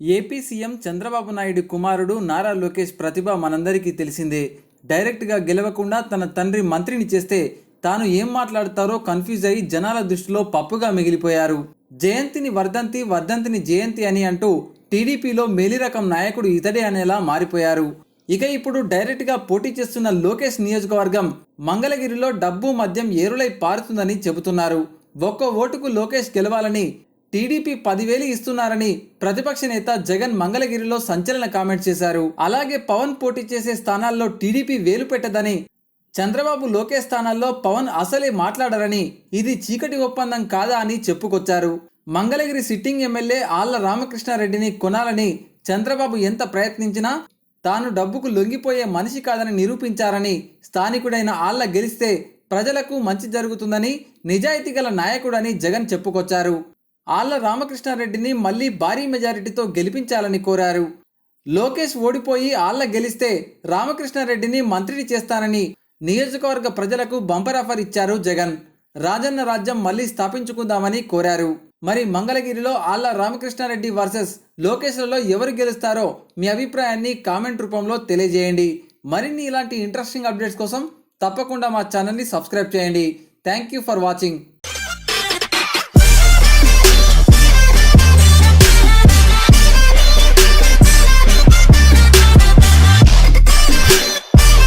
AP CM Chandrababu Naidu కుమారుడు నారా లోకేష్ ప్రతిభ మనందరికీ తెలిసిందే. డైరెక్ట్గా గెలవకుండా తన తండ్రి మంత్రిని చేస్తే తాను ఏం మాట్లాడతారో కన్ఫ్యూజ్ అయి జనాల దృష్టిలో పప్పుగా మిగిలిపోయారు. జయంతిని వర్ధంతి వర్ధంతిని జయంతి అని అంటూ టీడీపీలో మేలిరకం నాయకుడు ఇతడే అనేలా మారిపోయారు. ఇక ఇప్పుడు డైరెక్ట్గా పోటీ చేస్తున్న లోకేష్ నియోజకవర్గం మంగళగిరిలో డబ్బు మద్యం ఏరులై పారుతుందని చెబుతున్నారు. ఒక్కో ఓటుకు లోకేష్ గెలవాలని టీడీపీ పదివేలు ఇస్తున్నారని ప్రతిపక్ష నేత జగన్ మంగళగిరిలో సంచలన కామెంట్ చేశారు. అలాగే పవన్ పోటీ చేసే స్థానాల్లో టీడీపీ వేలు పెట్టదని చంద్రబాబు లోకేష్ స్థానాల్లో పవన్ అసలే మాట్లాడరని ఇది చీకటి ఒప్పందం కాదా అని చెప్పుకొచ్చారు. మంగళగిరి సిట్టింగ్ ఎమ్మెల్యే ఆళ్ళ రామకృష్ణారెడ్డిని కొనాలని చంద్రబాబు ఎంత ప్రయత్నించినా తాను డబ్బుకు లొంగిపోయే మనిషి కాదని నిరూపించారని స్థానికుడైన ఆళ్ళ గెలిస్తే ప్రజలకు మంచి జరుగుతుందని నిజాయితీ గల నాయకుడని జగన్ చెప్పుకొచ్చారు. ఆళ్ళ రామకృష్ణారెడ్డిని మళ్ళీ భారీ మెజారిటీతో గెలిపించాలని కోరారు. లోకేష్ ఓడిపోయి ఆళ్ళ గెలిస్తే రామకృష్ణారెడ్డిని మంత్రిని చేస్తానని నియోజకవర్గ ప్రజలకు బంపర్ ఆఫర్ ఇచ్చారు జగన్. రాజన్న రాజ్యం మళ్ళీ స్థాపించుకుందామని కోరారు. మరి మంగళగిరిలో ఆళ్ళ రామకృష్ణారెడ్డి వర్సెస్ లోకేష్లలో ఎవరు గెలుస్తారో మీ అభిప్రాయాన్ని కామెంట్ రూపంలో తెలియజేయండి. మరిన్ని ఇలాంటి ఇంట్రెస్టింగ్ అప్డేట్స్ కోసం తప్పకుండా మా ఛానల్ని సబ్స్క్రైబ్ చేయండి. Thank you for watching.